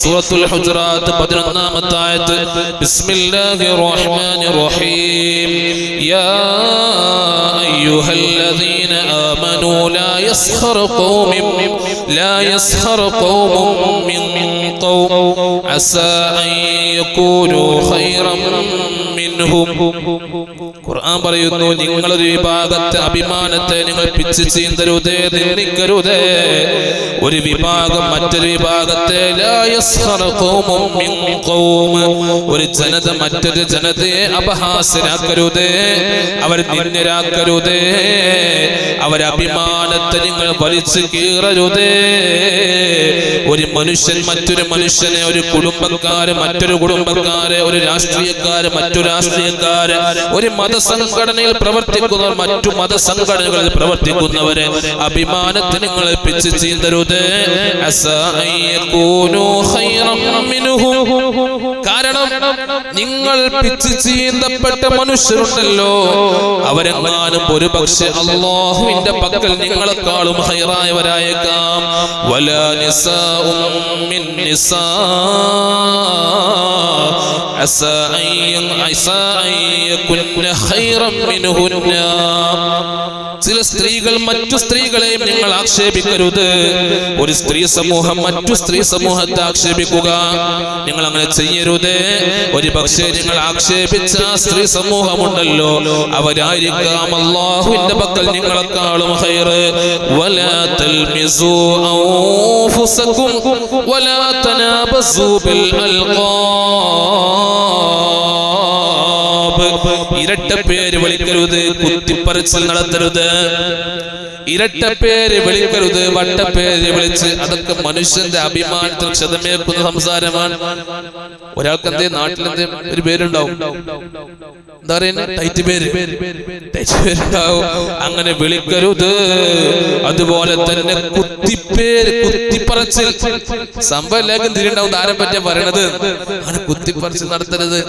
സൂറത്തുൽ ഹുജറാത്ത് പതിനൊന്നാമത്തെ ആയത്ത് ബിസ്മില്ലാഹിർ റഹ്മാനിർ റഹീം യാ അയ്യുഹല്ലദീന ആമനൂ ലാ യസ്ഖർ ഖൗമിൻ ലാ യസ്ഖർ ഖൗമും മിൻ ഖൗം അസാ അൻ യകൂനൂ ഖൈറൻ മിൻഹും ഖുർആൻ പറയുന്നു നിങ്ങളൊരു വിഭാഗത്തെ അഭിമാനത്തെ നിങ്ങൾ പിച്ച് ചീന്തരുതേ നിന്ദിക്കരുതേ. ഒരു വിഭാഗം മറ്റൊരു വിഭാഗത്തെ. ഒരു ജനത മറ്റൊരു ജനതയെ അപഹാസ്യരാക്കരുതേ അവർ നിന്ദരാക്കരുതേ അവരെ നിങ്ങൾ വലിച്ചു കീറരുതേ. ഒരു മനുഷ്യൻ മറ്റൊരു മനുഷ്യനെ ഒരു കുടുംബക്കാര് മറ്റൊരു കുടുംബക്കാരെ ഒരു രാഷ്ട്രീയക്കാര് മറ്റൊരു രാഷ്ട്രീയക്കാര് ഒരു മതസംഘടനയിൽ പ്രവർത്തിക്കുന്നവർ മറ്റു മതസംഘടനകളിൽ പ്രവർത്തിക്കുന്നവരെ അഭിമാനത്തിന് നിങ്ങൾ പിച്ച് ചീന്തരുത്. കാരണം നിങ്ങൾ പിച്ച് ചീന്തപ്പെട്ട മനുഷ്യരുണ്ടല്ലോ. അവരെങ്ങാനും ഒരു പക്ഷെ അള്ളാഹുവിന്റെ പക്കൽ നിങ്ങളെക്കാളും ഹൈറായവരായേക്കാം വലാ നിസാ. عسى أن ين- عسى أن يكن خيرا منهن ചില സ്ത്രീകൾ മറ്റു സ്ത്രീകളെയും നിങ്ങൾ ആക്ഷേപിക്കരുത് ഒരു സ്ത്രീ സമൂഹം മറ്റു സ്ത്രീ സമൂഹത്തെ ആക്ഷേപിക്കുക നിങ്ങൾ അങ്ങനെ ചെയ്യരുത് ഒരു പക്ഷേ നിങ്ങൾ ആക്ഷേപിച്ച ആ സ്ത്രീ സമൂഹമുണ്ടല്ലോ അവരായിരിക്കാം അള്ളാഹുവിന്റെ പക്കൽ നിങ്ങളെക്കാളും ഹൈറ് വലാ തൽമിസു ഔഫുസകും വലാ തനാബസു ബിൽ അൽഖാബ് ഇരട്ട പേര് വിളിക്കരുത് കുത്തിപ്പറിച്ചൽ നടത്തരുത്. ഇരട്ട പേര് വിളിക്കരുത് പേര് വിളിച്ച് അതൊക്കെ മനുഷ്യന്റെ അഭിമാനത്തിൽ ക്ഷതമേൽക്കുന്ന സംസാരമാണ്. ഒരാൾക്ക് എന്തേ നാട്ടിൽ എന്തേ ഒരു പേരുണ്ടാവും? എന്താ പറയുന്നത് ടൈറ്റ് പേര്. പേരുണ്ടാവും. അങ്ങനെ വിളിക്കരുത്. അതുപോലെ തന്നെ കുത്തിപ്പേര് കുത്തിപ്പറച്ചിൽ. സംഭവം എല്ലാവർക്കും തിരിണ്ടാവും ആരെ പറ്റിയാ പറയണത്. അങ്ങനെ കുത്തിപ്പറച്ചിൽ നടത്തരുത്.